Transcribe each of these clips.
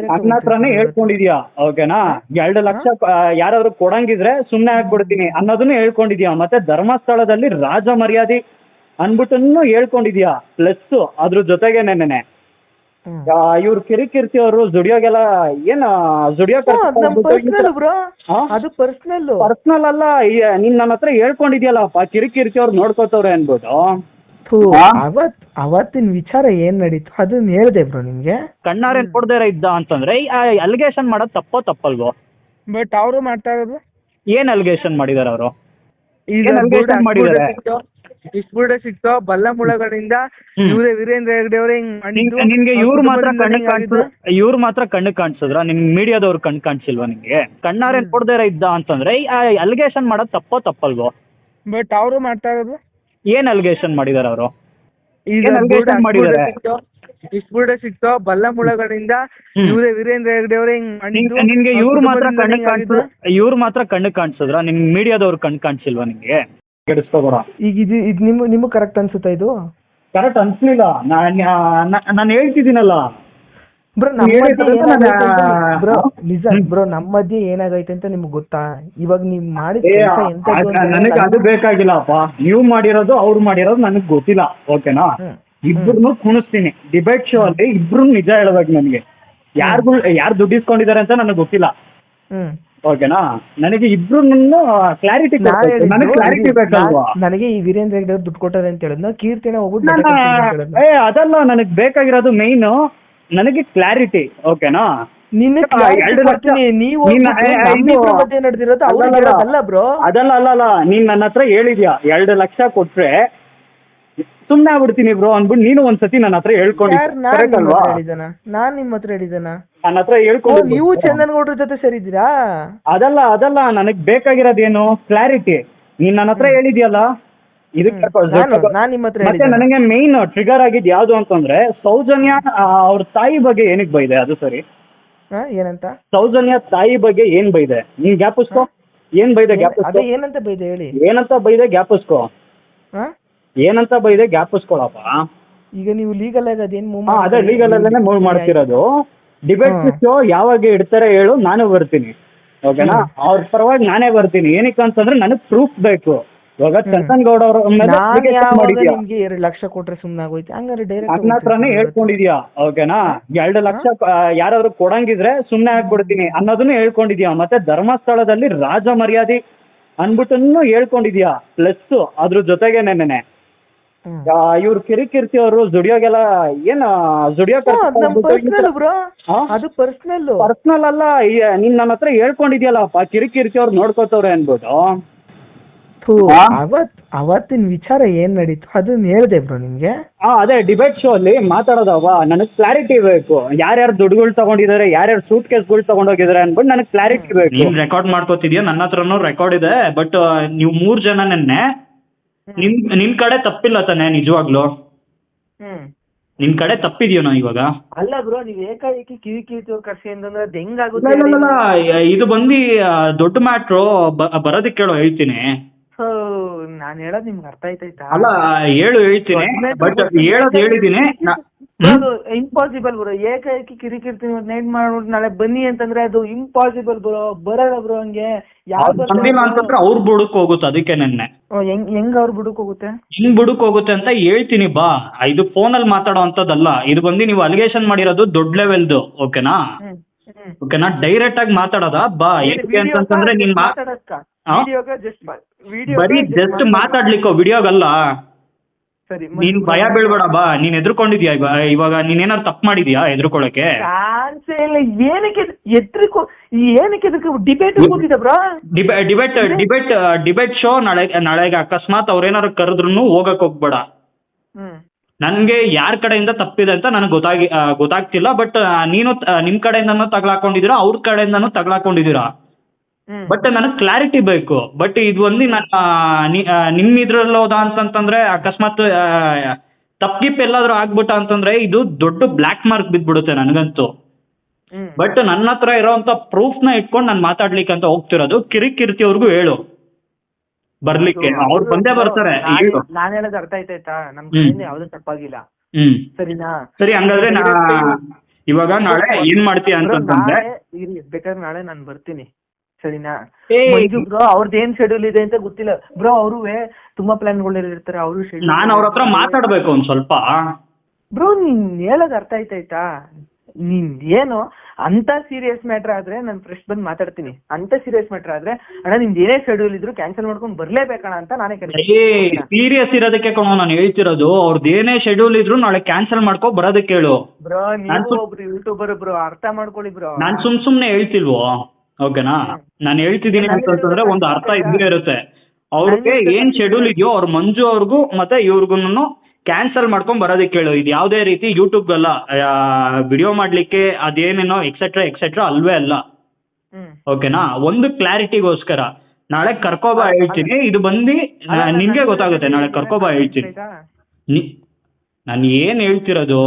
ನನ್ನ ಹತ್ರನೇ ಹೇಳ್ಕೊಂಡಿದ್ಯಾ? ಓಕೆನಾ? ಎರಡು ಲಕ್ಷ ಯಾರಾದ್ರು ಕೊಡಂಗಿದ್ರೆ ಸುಮ್ಮನೆ ಆಗ್ಬಿಡ್ತೀನಿ ಅನ್ನೋದನ್ನು ಹೇಳ್ಕೊಂಡಿದ್ಯಾ? ಮತ್ತೆ ಧರ್ಮಸ್ಥಳದಲ್ಲಿ ರಾಜ ಮರ್ಯಾದೆ ಅನ್ಬಿಟ್ಟನ್ನು ಹೇಳ್ಕೊಂಡಿದ್ಯಾ? ಪ್ಲಸ್ ಅದ್ರ ಜೊತೆಗೆ ನೆನ್ನೆ ಇವ್ರು ಕಿರಿಕಿರ್ತಿ ಅವರು ಜುಡಿಯೋಗೆಲ್ಲ ಏನ್ ಜುಡಿಯೋ ಅದು ಪರ್ಸನಲ್ ಪರ್ಸನಲ್ ಅಲ್ಲ ನಿನ್ ನೀನ್ ನನ್ನ ಹತ್ರ ಹೇಳ್ಕೊಂಡಿದ್ಯಲ್ಲಪ್ಪ ಕಿರಿಕಿರ್ತಿ ಅವ್ರು ನೋಡ್ಕೋತವ್ರೆ ಅನ್ಬಿಟ್ಟು ಹಾ? ಅವತ್ ಅವತ್ತಿನ ವಿಚಾರ ಏನ್ ನಡೀತು? ಅದನ್ನ ಹೇಳ್ದೆ ಬ್ರೋ ನಿಮ್ಗೆ. ಕಣ್ಣಾರೆ ನೋಡ್ದೇ ಇದ್ದ ಅಂತಂದ್ರೆ ಅಲಿಗೇಷನ್ ಮಾಡೋದು ತಪ್ಪೋ ತಪ್ಪಲ್ವೋ? ಬಟ್ ಅವರು ಮಾಡ್ತಾ ಇರೋದು? ಏನ್ ಅಲಿಗೇಷನ್ ಮಾಡಿದಾರೆ ಅವರು? ಏನ್ allegation ಸಿಕ್ತೋ. ಬಲ್ಲ ಮುಳಗಳಿಂದ ಇವ್ರೆ ವೀರೇಂದ್ರ ಹೆಗ್ಡೆ ಅವರೇ ಹಿಂಗ್ ಮಾಡಿದ್ದು ನಿನ್ಗೆ ಇವ್ರು ಮಾತ್ರ ಕಣ್ಣು ಕಾಣಿಸಿದ್ರು ಇವ್ರು ಮಾತ್ರ ಕಣ್ಣು ಕಾಣಿಸಿದ್ರ? ನಿಮ್ ಮೀಡಿಯಾದವ್ರು ಕಣ್ಣು ಕಾಣಿಸಿಲ್ವಾ ನಿಮ್ಗೆ? ಕಣ್ಣಾರೆ ನೋಡ್ದೇ ಇದ್ದ ಅಂತಂದ್ರೆ ಅಲಿಗೇಷನ್ ಮಾಡೋದು ತಪ್ಪೋ ತಪ್ಪಲ್ವೋ? ಬಟ್ ಅವರು ಮಾಡ್ತಾ ಇರೋದು? ಏನ್ ಅಲಿಗೇಷನ್ ಮಾಡಿದಾರೆ ಅವರು? ಏನ್ allegation ಮಾಡಿದ್ದಾರೆ? ಇಸ್ಬುಡ ಸಿಕ್ತೋ. ಬಲ್ಲ ಮುಳಗಳಿಂದ ಹ್ಮ್. ಇವರೇ ವೀರೇಂದ್ರ ಹೆಗ್ಡೆ ಅವರೇ ಹಿಂಗ್ ಮಾಡಿದ್ದು. ನಿನ್ಗೆ ಇವ್ರು ಮಾತ್ರ ಕಣ್ಣು ಕಾಣಿಸ್. ಇವ್ರು ಮಾತ್ರ ಕಣ್ಣು ಕಾಣಿಸಿದ್ರ? ನಿಮ್ ಮೀಡಿಯಾದವ್ರು ಕಣ್ಣು ಕಾಣಿಸಿಲ್ವಾ ನಿಮ್ಗೆ? ಕೆಡಿಸ್ಕೋಬೇಡ ಈಗ ಇದು ಇದು ನಿಮ್ ನಿಮಗೆ ಕರೆಕ್ಟ್ ಅನ್ಸುತ್ತಾ ಇದು? ಕರೆಕ್ಟ್ ಅನ್ಸಲಿಲ್ಲ. ನಾನು ಹೇಳ್ತಿದ್ದೀನಲ್ಲ. ಬ್ರೋ ಬ್ರೋ ನಿಜ ಬ್ರೋ ನಮ್ಮ ಮಧ್ಯೆ ಏನಾಗೈತೆ ಅಂತ ನಿಮ್ಗೆ ಗೊತ್ತಾ? ಇವಾಗ ನೀವ್ ಮಾಡಿದ ನನಗೆ ಅದು ಬೇಕಾಗಿಲ್ಲಪ್ಪ. ನೀವು ಮಾಡಿರೋದು ಅವ್ರು ಮಾಡಿರೋದು ನನಗೆ ಗೊತ್ತಿಲ್ಲ ಓಕೆನಾ. ಇಬ್ರು ಕುಣಿಸ್ತೀನಿ. ಡಿಬೇಟ್ ಶೋ ಅಲ್ಲಿ ಇಬ್ರು ನಿಜ ಹೇಳ್ಬೇಕು ನನಗೆ. ಯಾರು ಯಾರು ದುಡ್ಡು ಇಸ್ಕೊಂಡಿದ್ದಾರೆ ಅಂತ ನನಗೆ ಗೊತ್ತಿಲ್ಲ. ಓಕೆನಾ? ನನಗೆ ಇಬ್ರು ಕ್ಲಾರಿಟಿ ನನಗೆ ಕ್ಲಾರಿಟಿ ಬೇಕಲ್ವಾ? ನನಗೆ ಈ ವೀರೇಂದ್ರ ದುಡ್ಡು ಕೊಟ್ಟಾರೆ ಅಂತ ಹೇಳಿದ್ನ ಕೀರ್ತಿನ ಹೋಗ್ಬಿಟ್ಟು ಅದಲ್ಲ ನನಗೆ ಬೇಕಾಗಿರೋದು ಮೇಯ್ನು ನನಗೆ ಕ್ಲಾರಿಟಿ ಓಕೆನಾ ನಿನ್ನ ಆ, ಎರಡು ಲಕ್ಷ- ನೀವು ನಿನ್ನ- ಏ, ಇದು- ನಡೆದಿರೋದು ಅಲ್ಲಲ್ಲ. ಹೇಳೋದಲ್ಲ ಬ್ರೋ. ಅದಲ್ಲ ಅಲ್ಲಲ್ಲ ನೀನ್ ನನ್ನ ಹತ್ರ ಹೇಳಿದ್ಯಾ? ಎರಡು ಲಕ್ಷ ಕೊಟ್ರೆ ಸುಮ್ನೆ ಆಗ್ಬಿಡ್ತೀನಿ ಬ್ರೋ ಅನ್ಬಿಟ್ಟು ನೀನು ಒಂದ್ಸತಿ ನನ್ನ ಹತ್ರ ಹೇಳ್ಕೊಂಡಿದ್ದೆ. ಯಾರ್ ನಾನ್ ಕರೆಕ್ಟ್ ನಿಮ್ಮ ಅಲ್ವಾ? ಹತ್ರ ಹೇಳಿದನ ನಾನ್ ನಿಮ್ಮ ಹತ್ರ ಹೇಳಿದನ ನನ್ನ ಹತ್ರ ಹೇಳ್ಕೊಂಡು ನೀವು ಚಂದನ್ ಗೌಡ್ರ ಜೊತೆ ಸೇರಿದ್ದೀರಾ? ಅದಲ್ಲ ಅದಲ್ಲ. ನನಗ್ ಬೇಕಾಗಿರೋದೇನು? ಕ್ಲಾರಿಟಿ ನೀನ್ ನನ್ನ ಹತ್ರ ಹೇಳಿದ್ಯಲ್ಲ? ಮತ್ತೆ ನನಗೆ ಮೇನ್ ಟ್ರಿಗರ್ ಆಗಿದ್ ಯಾವ್ದು ಅಂತಂದ್ರೆ ಸೌಜನ್ಯ ಅವ್ರ ತಾಯಿ ಬಗ್ಗೆ ಏನಕ್ ಬೈದೆ? ಅದು ಸರಿ. ಏನಂತ? ಸೌಜನ್ಯ ತಾಯಿ ಬಗ್ಗೆ ಏನ್ ಬೈದೆ? ನೀನ್ ಗ್ಯಾಪಿಸ್ಕೋ ಏನ್ ಬೈದೆ ಗ್ಯಾಪಿಸ್ಕೋ ಏನಂತ ಬೈದೆ ಹೇಳಿ? ಏನಂತ ಬೈದೆ ಗ್ಯಾಪಿಸ್ಕೋ ಏನಂತ ಬೈದೆ ಗ್ಯಾಪಿಸ್ಕೊಳಪ್ಪ ಈಗ ನೀವು ಲೀಗಲ್ ಆಗಿ ಅದೇನ್ ಮೂವ್ ಅದೇ ಲೀಗಲ್ ಅಲ್ಲೇ ಮೂವ್ ಮಾಡ್ತಿರೋದು. ಡಿಬೇಟ್. ಶೋ ಯಾವಾಗ ಇಡ್ತಾರೆ ಹೇಳು ನಾನು ಬರ್ತೀನಿ. ಓಕೆನಾ ಅವ್ರ ಪರವಾಗಿ ನಾನೇ ಬರ್ತೀನಿ. ಏನಕ್ಕೆ ಅಂತಂದ್ರೆ ನನಗ್ ಪ್ರೂಫ್ ಬೇಕು. ಇವಾಗ ಚಂದನ್ ಗೌಡ ಅವ್ರ ನಾನ್ ನಿಮ್ಗೆ ಎರಡ್ ಲಕ್ಷ ಕೊಟ್ರೆ ಆಗೋಯ್ತು ಹಂಗಾರೆ ನನ್ನ ಹತ್ರನೇ ಡೈರೆಕ್ಟ್ ಹೇಳ್ಕೊಂಡಿದ್ಯಾ? ಓಕೆನಾ? ಎರಡು ಲಕ್ಷ ಯಾರಾದ್ರು ಕೊಡಂಗಿದ್ರೆ ಸುಮ್ನೆ ಆಗ್ಬಿಡ್ತೀನಿ ಅನ್ನೋದನ್ನು ಹೇಳ್ಕೊಂಡಿದ್ಯಾ? ಮತ್ತೆ ಧರ್ಮಸ್ಥಳದಲ್ಲಿ ರಾಜ ಮರ್ಯಾದೆ ಅನ್ಬಿಟ್ಟನ್ನು ಹೇಳ್ಕೊಂಡಿದ್ಯಾ? ಪ್ಲಸ್ ಅದ್ರ ಜೊತೆಗೆ ನೆನ್ನೆ ಇವ್ರು ಕಿರಿಕಿರ್ತಿ ಅವರು ಜುಡಿಯೋಗೆಲ್ಲ ಏನ್ ಜುಡಿಯೋ ಅದು ಪರ್ಸನಲ್ ಪರ್ಸನಲ್ ಅಲ್ಲ ನಿನ್ ನೀನ್ ನನ್ನ ಹತ್ರ ಹೇಳ್ಕೊಂಡಿದ್ಯಲ್ಲಪ್ಪ ಕಿರಿಕಿರ್ತಿ ಅವ್ರು ನೋಡ್ಕೋತವ್ರೆ ಅನ್ಬಿಟ್ಟು ಹಾ? ಅವತ್ ಅವತ್ತಿನ ವಿಚಾರ ಏನ್ ನಡೀತು? ಅದನ್ನ ಹೇಳ್ದೆ ಬ್ರೋ ನಿಮ್ಗೆ. ಹಾ ಅದೇ ಡಿಬೇಟ್ ಶೋ ಅಲ್ಲಿ ಮಾತಾಡೋದವ ನನಗೆ ಕ್ಲಾರಿಟಿ ಬೇಕು. ಯಾರ್ಯಾರು ದುಡ್ಡುಗಳು ತಗೊಂಡಿದ್ದಾರೆ ಯಾರ್ಯಾರು ಸೂಟ್ ಕೇಸ್ಗಳು ತಗೊಂಡೋಗಿದ್ದಾರೆ ಅನ್ಬಿಟ್ಟು ನನಗೆ ಕ್ಲಾರಿಟಿ ಬೇಕು. ನೀನ್ ರೆಕಾರ್ಡ್ ಮಾಡ್ಕೋತಿದ್ಯಾ? ನನ್ನ ಹತ್ರನು ರೆಕಾರ್ಡ್ ಇದೆ. ಬಟ್ ನೀವು ಮೂರ್ ಜನ ನೆನ್ನೆ ನಿಮ್ ನಿನ್ ಕಡೆ ತಪ್ಪಿಲ್ಲ ತಾನೆ ನಿಜವಾಗ್ಲು? ಹ್ಮ್. ನಿನ್ ಕಡೆ ತಪ್ಪಿದ್ಯೋನೋ ಇವಾಗ? ಅಲ್ಲ ಬ್ರೋ ನೀವ್ ಏಕಾಏಕಿ ಕಿವಿ ಕಿವಿ ಕರ್ಸಿ ಅಂತಂದ್ರೆ ಅದ್ ಹೆಂಗಾಗುತ್ತೆ. ಇದು ಬಂದಿ ದೊಡ್ಡ ಮ್ಯಾಟ್ರು ಬರೋದಕ್ಕೆ ಕೇಳೋ ಹೇಳ್ತೀನಿ. ಸೊ ನಾನು ಹೇಳೋದು ನಿಮ್ಗೆ ಅರ್ಥ ಆಯ್ತಾಯ್ತಾ? ಅಲ್ಲ ಹೇಳು ಹೇಳ್ತೀನಿ. ಬಟ್ ಹೇಳೋದು ಹೇಳಿದ್ದೀನಿ? ಅದು ಇಂಪಾಸಿಬಲ್ ಬ್ರೋ ಏಕಾಏಕಿ ಕಿರಿಕಿರ್ತೀನಿ ನೈಟ್ ಮಾಡ್ಬಿಟ್ಟು ನಾಳೆ ಬನ್ನಿ ಅಂತಂದ್ರೆ ಅದು ಇಂಪಾಸಿಬಲ್ ಬ್ರೋ ಬರಲ್ಲ ಬ್ರೋ ಹಂಗೆ. ಬಂದಿಲ್ಲ ಅಂತಂದ್ರೆ ಅವ್ರ ಬುಡಕ್ ಹೋಗುತ್ತೆ ಅದಕ್ಕೆ ನೆನ್ನೆ. ಹೆಂಗ್ ಹೆಂಗ್ ಅವ್ರು ಬುಡಕ್ ಹೋಗುತ್ತೆ? ಹೆಂಗ್ ಬುಡಕ್ ಹೋಗುತ್ತೆ ಅಂತ ಹೇಳ್ತೀನಿ ಬಾ. ಇದು ಫೋನಲ್ಲಿ ಮಾತಾಡೋ ಅಂತದಲ್ಲ ಇದು ಬಂದು ನೀವು ಅಲಿಗೇಷನ್ ಮಾಡಿರೋದು ದೊಡ್ಡ ಲೆವೆಲ್ದು ಓಕೆನಾ ಓಕೆನಾ ಡೈರೆಕ್ಟ್ ಆಗಿ ಮಾತಾಡೋದಾ? ಬಾ ಏನಕ್ಕೆ ಅಂತಂದ್ರೆ ನೀನ್ ಮಾ ಆ? ಜಸ್ಟ್ ವಿಡಿಯೋ ಬರೀ ಜಸ್ಟ್ ಮಾತಾಡ್ಲಿಕ್ಕೋ ವಿಡಿಯೋಗಲ್ಲ? ಸರಿ ನೀನ್ ಭಯ ಬೀಳ್ಬೇಡ ಬಾ. ನೀನ್ ಎದ್ರುಕೊಂಡಿದ್ಯಾ ಇವ- ಇವಾಗ ನೀನ್ ಏನಾದ್ರು ತಪ್ಪು ಮಾಡಿದ್ಯಾ ಎದ್ರುಕೊಳಕ್ಕೆ ಚಾನ್ಸೇ ಇಲ್ಲ. ಏನಕ್ಕೆ ಎದ್ರಿಕೋ ಏನಕ್ಕೆ ಎದ್ರಿಕೋ debate bro? Debate debate debate show ನಾಳೆ ನಾಳೆಗೆ ಅಕಸ್ಮಾತ್ ಅವ್ರೇನಾದ್ರು ಕರೆದ್ರು ಹೋಗಕ್ ಹೋಗ್ಬೇಡ. ನನ್ಗೆ ಯಾರ ಕಡೆಯಿಂದ ತಪ್ಪಿದೆ ಅಂತ ನನಗೆ ಗೊತ್ತಾಗಿ ಗೊತ್ತಾಗ್ತಿಲ್ಲ ಬಟ್ ನೀನು ನಿಮ್ ಕಡೆಯಿಂದನೂ ತಗ್ಲಾಕೊಂಡಿದ್ದೀರಾ ಅವ್ರ ಕಡೆಯಿಂದನೂ ತಗ್ಲಾಕೊಂಡಿದ್ದೀರಾ? ಬಟ್ ನನಗೆ ಕ್ಲಾರಿಟಿ ಬೇಕು. ಬಟ್ ಇದು ಒಂದು ನನ್ನ ನಿಮ್ ಇದ್ರಲ್ಲಿ ಹೋದ ಅಂತಂತಂದ್ರೆ ಅಕಸ್ಮಾತ್ ತಪ್ಪಿಪ್ ಎಲ್ಲಾದ್ರೂ ಆಗ್ಬಿಟ್ಟ ಅಂತಂದ್ರೆ ಇದು ದೊಡ್ಡ ಬ್ಲಾಕ್ ಮಾರ್ಕ್ ಬಿದ್ಬಿಡುತ್ತೆ ನನಗಂತೂ. ಬಟ್ ನನ್ನ ಹತ್ರ ಪ್ರೂಫ್ನ ಇಟ್ಕೊಂಡು ನಾನು ಮಾತಾಡ್ಲಿಕ್ಕೆ ಅಂತ ಹೋಗ್ತಿರೋದು. ಕಿರಿಕಿರ್ತಿ ಅವ್ರಿಗೂ ಹೇಳು. ಬರ್ಲಿಕ್ಕೆ. ಅವ್ರು ಬಂದೇ ಬರ್ತಾರೆ. ನಾನು ಹೇಳೋದು ಅರ್ಥ ಆಯ್ತಾಯ್ತಾ ನಮ್. ಯಾವ್ದು ತಪ್ಪಾಗಿಲ್ಲ. ಸರಿನಾ? ಸರಿ ಹಂಗಾದ್ರೆ ಇವಾಗ ನಾಳೆ ಏನ್ ಮಾಡ್ತೀಯ ಅಂತಂದ್ರೆ ಬೇಕಾದ್ರೆ ನಾಳೆ ನಾನು ಬರ್ತೀನಿ. ಸರಿನಾ? ಮಂಜು ಬ್ರೋ ಅವ್ರದ್ದು ಏನ್ ಶೆಡ್ಯೂಲ್ ಇದೆ ಅಂತ ಗೊತ್ತಿಲ್ಲ. ಬ್ರೋ ಅವರು ತುಂಬಾ ಪ್ಲಾನ್ಗಳು ಇರ್ತಾರೆ ಅವರು ಶೆಡ್ಯೂಲ್ ನಾನು ಅವ್ರ ಹತ್ರ ಮಾತಾಡ್ಬೇಕು ಒಂದ್ ಸ್ವಲ್ಪ. ಬ್ರೋ ನೀನ್ ಹೇಳೋದ್ ಅರ್ಥ ಆಯ್ತಾಯ್ತಾ ನಿನ್ ಏನು ಅಂತ ಸೀರಿಯಸ್ ಮ್ಯಾಟ್ರ್ ಆದ್ರೆ ನಾನು ಫ್ರೆಶ್ ಬಂದ್ ಮಾತಾಡ್ತೀನಿ. ಅಂತ ಸೀರಿಯಸ್ ಮ್ಯಾಟರ್ ಆದ್ರೆ ಅಣ್ಣ ನಿಮ್ದು ಏನೇ ಶೆಡ್ಯೂಲ್ ಇದ್ರು ಕ್ಯಾನ್ಸಲ್ ಮಾಡ್ಕೊಂಡು ಬರ್ಲೇಬೇಕಣ್ಣ ಅಂತ ನಾನೇ ಏ ಸೀರಿಯಸ್ ಇರೋದಕ್ಕೆ ಕಣೋ ನಾನು ಹೇಳ್ತಿರೋದು. ಅವ್ರದ್ದು ಏನೇ ಶೆಡ್ಯೂಲ್ ಇದ್ರು ನಾಳೆ ಕ್ಯಾನ್ಸಲ್ ಮಾಡ್ಕೊ ಬರೋದಕ್ಕೆ ಹೇಳು. ಬ್ರೋ ನಾನ್ ನೀವು ಒಬ್ರು ಯೂಟ್ಯೂಬರ್ ಬ್ರೋ ಅರ್ಥ ಮಾಡ್ಕೊಳ್ಳಿ ಬ್ರೋ. ನಾನ್ ಸುಮ್ ಸುಮ್ನೆ ಹೇಳ್ತಿಲ್ವೋ? ಓಕೆನಾ? ನಾನು ಹೇಳ್ತಿದ್ದೀನಿ ಅಂತಂದ್ರೆ ಒಂದು ಅರ್ಥ ಇದ್ದೇ ಇರುತ್ತೆ. ಅವ್ರಿಗೆ ಏನ್ ಶೆಡ್ಯೂಲ್ ಇದೆಯೋ ಅವ್ರ ಮಂಜು ಅವ್ರಿಗೂ ಮತ್ತೆ ಇವ್ರಿಗೂ ಕ್ಯಾನ್ಸಲ್ ಮಾಡ್ಕೊಂಡ್ ಬರೋದಕ್ಕೆ ಹೇಳು ಇದು ಯಾವುದೇ ರೀತಿ ಯೂಟ್ಯೂಬ್ ಅಲ್ಲ ವಿಡಿಯೋ ಮಾಡ್ಲಿಕ್ಕೆ ಅದೇನೇನೋ ಎಕ್ಸೆಟ್ರಾ ಎಕ್ಸೆಟ್ರಾ ಅಲ್ವೇ ಅಲ್ಲ. ಓಕೆನಾ? ಒಂದು ಕ್ಲಾರಿಟಿಗೋಸ್ಕರ. ನಾಳೆ ಕರ್ಕೋಬಾ ಹೇಳ್ತೀನಿ. ಇದು ಬಂದು ನಿಮಗೆ ನಿನ್ಗೆ ಗೊತ್ತಾಗುತ್ತೆ. ನಾಳೆ ಕರ್ಕೋಬಾ ಹೇಳ್ತೀನಿ? ನಾನು ಏನ್ ಹೇಳ್ತಿರೋದು?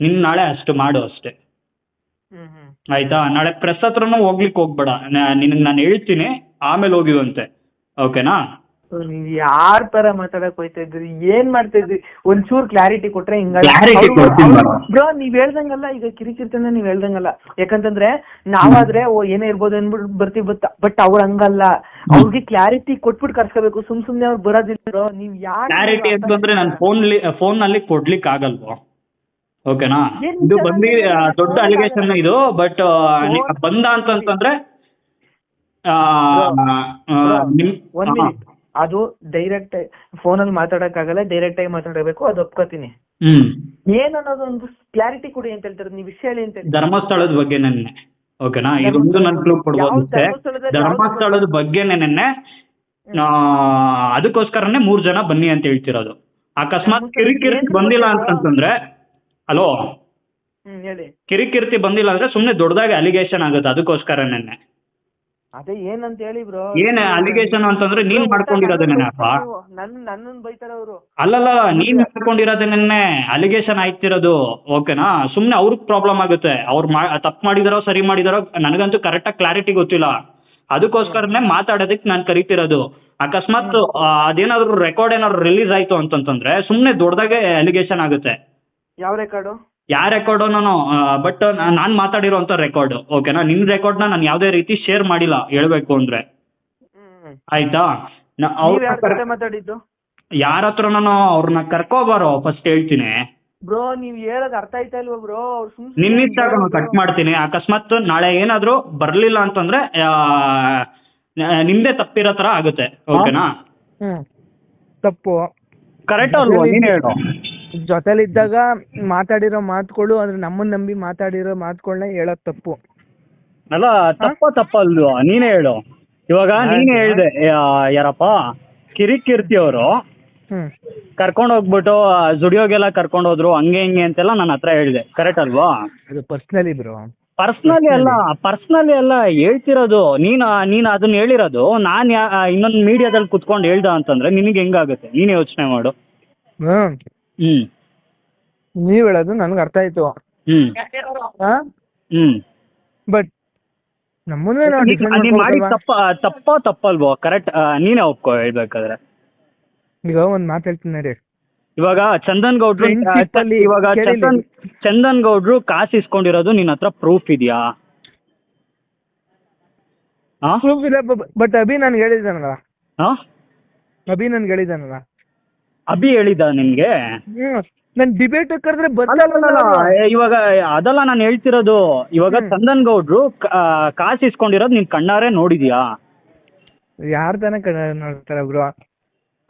ನಿನ್ ನಾಳೆ ಅಷ್ಟು ಮಾಡು ಅಷ್ಟೇ. ಆಯ್ತಾ? ನಾಳೆ ಪ್ರೆಸ್ ಹತ್ರನೂ ಹೋಗ್ಲಿಕ್ಕೆ ಹೋಗ್ಬೇಡ. ನಿನಗೆ ನಾನು ಹೇಳ್ತೀನಿ ಆಮೇಲೆ ಹೋಗಿವಂತೆ ಓಕೆನಾ ಯಾರ ನೀವ್ ಯಾರ್ ತರ ಮಾತಾಡಕ್ ಹೋಯ್ತಾ ಇದ್ರಿ ಏನ್ ಮಾಡ್ತಾ ಇದ್ರಿ ಒಂಚೂರ್ ಕ್ಲಾರಿಟಿ ಕೊಟ್ರೆ Clarity ಕೊಡ್ತೀನಿ ನಾನು. ಬ್ರೋ ನೀವ್ ಹೇಳ್ದಂಗಲ್ಲ ಈಗ ಕಿರಿಕಿರ್ತನ ನೀವ್ ಹೇಳ್ದಂಗಲ್ಲ. ಯಾಕಂತಂದ್ರೆ ನಾವಾದ್ರೆ ಓ ಏನೇ ಇರ್ಬೋದು ಅನ್ಬಿಟ್ಟು ಬರ್ತೀವಿ ಬಟ್ ಬಟ್ ಅವ್ರ ಹಂಗಲ್ಲ. ಅವ್ರಿಗೆ ಕ್ಲಾರಿಟಿ ಕೊಟ್ಬಿಟ್ಟು ಕರ್ಸ್ಕೋಬೇಕು. ಸುಮ್ ಸುಮ್ನೆ ಅವ್ರು ಬರೋದಿಲ್ಲ ಬ್ರೋ. ನೀವ್ ಯಾರ್ ಕ್ಲಾರಿಟಿ ಅಂತಂದ್ರೆ ನಾನು ಫೋನ್ ಫೋನ್ನಲ್ಲಿ ಕೊಡ್ಲಿಕ್ಕೆ ಆಗಲ್ವೋ ಓಕೆನಾ? ಇದು ಬಂದಿ ದೊಡ್ಡ ಅಲಿಗೇಷನ್ ಇದು ಬಟ್ ಬಂದ ಅಂತಂತಂದ್ರೆ ಆ, ಆ, ನಿಮ್ ಒಂದ್ ಮಿನಿಟ್ ಅದು ಡೈರೆಕ್ಟ್ ಫೋನಲ್ಲಿ ಮಾತಾಡಕ್ ಆಗಲ್ಲ ಡೈರೆಕ್ಟ್ ಆಗಿ ಮಾತಾಡಬೇಕು ಅದು ಒಪ್ಕೋತೀನಿ. ಏನ್ ಅನ್ನೋದು ಒಂದು ಕ್ಲಾರಿಟಿ ಕೊಡಿ ಅಂತ ಹೇಳ್ತಾರೆ ನೀವು ವಿಷಯ ಹೇಳಿ ಅಂತ ಧರ್ಮಸ್ಥಳದ ಬಗ್ಗೆ ನೆನ್ನೆ ಓಕೆನಾ? ಇದೊಂದು ನನ್ ಕ್ಲೂ ಕೊಡ್ಬೋದು ಧರ್ಮಸ್ಥಳದ ಬಗ್ಗೆ ನೆನ್ನೆ ಅದಕ್ಕೋಸ್ಕರನೇ ಮೂರ್ ಜನ ಬನ್ನಿ ಅಂತ ಹೇಳ್ತಿರೋದು. ಅಕಸ್ಮಾತ್ ಕಿರಿಕಿರಿ ಬಂದಿಲ್ಲ? ಅಂತಂತಂದ್ರೆ ಹಲೋ? ಹ್ಮ್ ಹೇಳಿ. ಕಿರಿಕಿರಿತಿ ಬಂದಿಲ್ಲ ಅಂದ್ರೆ ಸುಮ್ನೆ ದೊಡ್ಡದಾಗಿ ಅಲಿಗೇಷನ್ ಆಗುತ್ತೆ ಅದಕ್ಕೋಸ್ಕರ ನೆನ್ನೆ. ಅದೇ ಏನಂತ ಹೇಳಿ ಬ್ರೋ? ಏನ್ ಅಲಿಗೇಷನ್ ಅಂತಂದ್ರೆ ನೀನ್ ಮಾಡ್ಕೊಂಡಿರೋದೇನೇನಪ್ಪ ನನ್ ನನ್ನನ್ ಬೈತಾರ ಅವರು. ಅಲ್ಲಲ್ಲ ನೀನ್ ನೆನ್ನೆ ಅಲಿಗೇಷನ್ ಆಯ್ತಿರೋದು ಓಕೆನಾ? ಸುಮ್ನೆ ಅವ್ರಿಗೆ ಪ್ರಾಬ್ಲಮ್ ಆಗುತ್ತೆ. ಅವ್ರು ತಪ್ಪು ಮಾಡಿದಾರೋ ಸರಿ ಮಾಡಿದಾರೋ ನನಗಂತೂ ಕರೆಕ್ಟ್ ಆಗಿ ಕ್ಲಾರಿಟಿ ಗೊತ್ತಿಲ್ಲ. ಅದಕ್ಕೋಸ್ಕರನೇ ಮಾತಾಡೋದಕ್ಕೆ ನಾನು ಕರಿತಿರೋದು. ಅಕಸ್ಮಾತ್ ಅದೇನಾದ್ರು ರೆಕಾರ್ಡ್ ಏನಾದ್ರು ರಿಲೀಸ್ ಆಯ್ತು ಅಂತಂತಂದ್ರೆ ಸುಮ್ನೆ ದೊಡ್ಡದಾಗೆ ಅಲಿಗೇಷನ್ ಆಗುತ್ತೆ. ಯಾವ ರೆಕಾರ್ಡು ಯಾವ ರೆಕಾರ್ಡು ನಾನು ಬಟ್ ನಾನು ಮಾತಾಡಿರೋಂಥ ರೆಕಾರ್ಡ್ ಓಕೆನಾ ನಿಮ್ ರೆಕಾರ್ಡ್ನ ನಾನು ಯಾವುದೇ ರೀತಿ ಶೇರ್ ಮಾಡಿಲ್ಲ ಹೇಳ್ಬೇಕು ಅಂದ್ರೆ. ಹ್ಮ್. ಆಯ್ತಾ? ಮಾತಾಡಿದ್ದು? ಯಾರ ಹತ್ರ ನಾನು ಅವ್ರನ್ನ ಕರ್ಕೋಬಾರೋ ಫಸ್ಟ್ ಹೇಳ್ತೀನಿ. ಬ್ರೋ ನೀವ್ ಹೇಳೋದ್ ಅರ್ಥ ಆಯ್ತಾ ಇಲ್ವಾ ಬ್ರೋ? ನಿನ್ನಿಷ್ಟ ಕಟ್ ಮಾಡ್ತೀನಿ. ಅಕಸ್ಮಾತ್ ನಾಳೆ ಏನಾದ್ರು ಬರ್ಲಿಲ್ಲ ಅಂತಂದ್ರೆ ನಿಮ್ದೆ ತಪ್ಪಿರೋ ತರ ಆಗುತ್ತೆ. ಓಕೆನಾ ಹ್ಮ್. ತಪ್ಪು. ಕರೆಕ್ಟ್ ಅಲ್ವಾ? ನೀನ್ ಹೇಳು. ಜೊತೆಲಿದ್ದಾಗ ಮಾತಾಡಿರೋ ಮಾತುಗಳು ಅಂದ್ರೆ ನಮ್ಮನ್ನ ನಂಬಿ ಮಾತಾಡಿರೋ ಮಾತುಗಳನ್ನ ಹೇಳೋದ್ ತಪ್ಪು. ಅಲ್ಲ ತಪ್ಪ ತಪ್ಪಲ್ದು ನೀನೇ ಹೇಳು. ಇವಾಗ ನೀನೇ ಹೇಳ್ದೆ ಯಾರಪ್ಪ? ಕಿರಿ ಕಿರಿಕಿರ್ತಿ ಅವರು. ಹ್ಮ್. ಕರ್ಕೊಂಡು ಹೋಗ್ಬಿಟ್ಟು ಜುಡಿಯೋಗೆಲ್ಲ ಕರ್ಕೊಂಡು ಹೋದ್ರು ಹಂಗೆ ಹಿಂಗೆ ಅಂತೆಲ್ಲ ನನ್ನ ಹತ್ರ ಹೇಳಿದೆ. ಕರೆಕ್ಟ್ ಅಲ್ವಾ? ಅದು ಪರ್ಸನಲಿ ಬ್ರೋ ಪರ್ಸ್ನಲಿ ಅಲ್ಲ ಪರ್ಸ್ನಲಿ ಅಲ್ಲ ಹೇಳ್ತಿರೋದು. ನೀನು ನೀನು ಅದನ್ನ ಹೇಳಿರೋದು. ನಾನು ಇನ್ನೊಂದು ಮೀಡಿಯಾದಲ್ಲಿ ಕುತ್ಕೊಂಡು ಹೇಳ್ದ ಅಂತಂದ್ರೆ ನಿನಗೆ ಹೆಂಗಾಗುತ್ತೆ? ನೀನು ಯೋಚನೆ ಮಾಡು. ಹ್ಮ್. ಹ್ಮ್. ನೀವ್ ಹೇಳೋದು ನನ್ಗೆ ಅರ್ಥ ಆಯ್ತು. ಹ್ಮ್. ಹ್ಮ್. ಬಟ್ ನಮ್ಮನ್ನೇ ನಾವು ನೀನ್- ನೀನ್ ಮಾಡಿದ ತಪ್ಪ ತಪ್ಪ ತಪ್ಪಲ್ವೋ? ಕರೆಕ್ಟ್ ನೀನೇ ಒಪ್ಕೋ ಹೇಳ್ಬೇಕಾದ್ರೆ. ಈಗ ಒಂದ್ ಮಾತು ಹೇಳ್ತೀನಿ ನೋಡಿ ಇವಾಗ ಚಂದನ್ ಗೌಡ್ರು Friendship ಅಲ್ಲಿ ಇವಾಗ ಕೇಳಿಲ್ಲ. ಚಂದನ್ ಚಂದನ್ ಗೌಡ್ರು ಕಾಸು ಇಸ್ಕೊಂಡಿರೋದು ನಿನ್ನ ಹತ್ರ ಪ್ರೂಫ್ ಇದೆಯಾ? ಪ್ರೂಫ್ ಇಲ್ಲ ಬಟ್ ಅಭಿ ನನ್ಗೆ ಹೇಳಿದ್ದಾನಲ್ಲ. ಹಾ ಅಭಿ ನನ್ಗೆ ಹೇಳಿದಾನಲ್ಲ ಅಭಿ ಹೇಳಿದ ನಿಮ್ಗೆ? ನನ್ ಡಿಬೇಟ್ ಕರೆದ್ರೆ ಏ, ಇವಾಗ ಅದಲ್ಲ ನಾನು ಹೇಳ್ತಿರೋದು ಇವಾಗ. ಚಂದನ್ ಗೌಡ್ರು ಕಾಸ್ ಇಸ್ಕೊಂಡಿರೋದು ನೀನ್ ಕಣ್ಣಾರೆ ನೋಡಿದ್ಯಾ? ಯಾರ ತಾನೇ ನೋಡ್ತಾರೆ ಬ್ರೋ?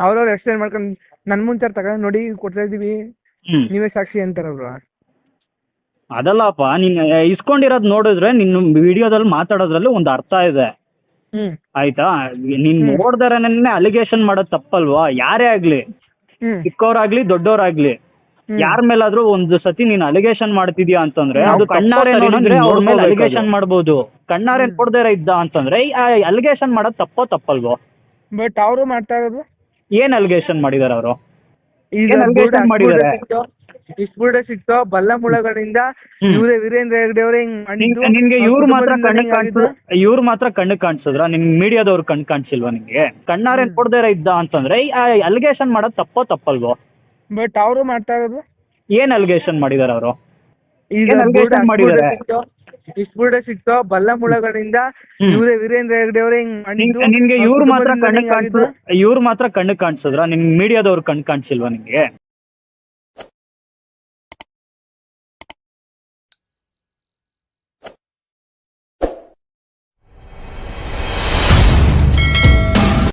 ಅವ್ರವ್ರು ಎಕ್ಸ್ಪ್ಲೈನ್ ಮಾಡ್ಕೊಂಡ್ ನನ್ ಮುಂಚೆ ತಗೊಂಡ್ ನೋಡಿ ಕೊಡ್ತಾ ಇದೀವಿ ಹ್ಮ್. ನೀವೇ ಸಾಕ್ಷಿ ಅಂತಾರ ಬ್ರೋ. ಅದಲ್ಲಪ್ಪ ನೀನ್ ಇಸ್ಕೊಂಡಿರೋದ್ ನೋಡಿದ್ರೆ ನಿನ್ ವಿಡಿಯೋದಲ್ಲಿ ಮಾತಾಡೋದ್ರಲ್ಲಿ ಒಂದು ಅರ್ಥ ಇದೆ. ಹ್ಮ್. ಆಯ್ತಾ? ನೀನ್ ನೋಡ್ದಾರ ಅಲಿಗೇಷನ್ ಮಾಡೋದ್ ತಪ್ಪಲ್ವಾ? ಯಾರೇ ಆಗ್ಲಿ. ಚಿಕ್ಕವರಾಗ್ಲಿ ದೊಡ್ಡವರಾಗ್ಲಿ. ಯಾರ ಮೇಲಾದ್ರೂ ಒಂದು ಸತಿ ನೀನ್ ಅಲಿಗೇಷನ್ ಮಾಡ್ತಿದ್ಯಾ ಅಂತಂದ್ರೆ ಅದು ಕಣ್ಣಾರೆ ನೋಡಿದ್ರೆ ಅವ್ರ ಮೇಲೆ ಅಲಿಗೇಷನ್. ಮಾಡ್ಬೋದು. ಕಣ್ಣಾರೆ ನೋಡ್ದೇ ಇದ್ದ ಅಂತಂದ್ರೆ ಅಲಿಗೇಷನ್ ಮಾಡೋದ್ ತಪ್ಪೋ ತಪ್ಪಲ್ವೋ? ಬಟ್ ಅವರು ಮಾಡ್ತಾ ಇರೋದು? ಏನ್ ಅಲಿಗೇಷನ್ ಮಾಡಿದಾರೆ ಅವರು? ಏನ್ allegation ಮಾಡಿದ್ದಾರೆ? ಇಸ್ಬುಡೆ ಸಿಕ್ತೋ ಬಲ್ಲ ಮುಳಗಳಿಂದ ಇವ್ರೆ ವೀರೇಂದ್ರ ಹೆಗ್ಡೆ ಅವರೇ ಹಿಂಗ್ ಮಾಡಿದ್ರು ನಿನ್ಗೆ ಇವ್ರು ಮಾತ್ರ ಕಣ್ಣು ಹಿಂಗ್ ಇವ್ರು ಮಾತ್ರ ಕಣ್ಣು ಕಾಣಿಸಿದ್ರ? ನಿನ್ ಮೀಡಿಯಾದವ್ರು ಕಣ್ಣು ಕಾಣಿಸಿಲ್ವಾ ನಿನ್ಗೆ ಕಣ್ಣಾರೆ ಕೊಡ್ದೇರ ಇದ್ದ ಅಂತಂದ್ರೆ ಅಲಿಗೇಷನ್ ಮಾಡೋದ್ ತಪ್ಪೋ ತಪ್ಪಲ್ವೋ? ಬಟ್ ಅವರು ಮಾಡ್ತಾ ಇರೋದು? ಏನ್ ಅಲಿಗೇಷನ್ ಮಾಡಿದಾರ ಅವರು? ಇಸ್ಬುಡ ಸಿಕ್ತೋ ಬಲ್ಲ ಮುಳಗಳಿಂದ. ಇವರೇ ವೀರೇಂದ್ರ ಹೆಗ್ಡೆ ಅವರೇ ಹಿಂಗ್ ಮಾಡಿದ್ರು ನಿನ್- ನಿನ್ಗೆ ಇವ್ರು ಮಾತ್ರ ಕಣ್ಣು ಹಿಂಗ್ ಕಾಣಿಸ್ ಇವ್ರು ಮಾತ್ರ ಕಣ್ಣು ಕಾಣಿಸಿದ್ರ? ನಿಮ್ ಮೀಡಿಯಾದವ್ರು ಕಣ್ಣು ಕಾಣಿಸಿಲ್ವಾ ನಿನ್ಗೆ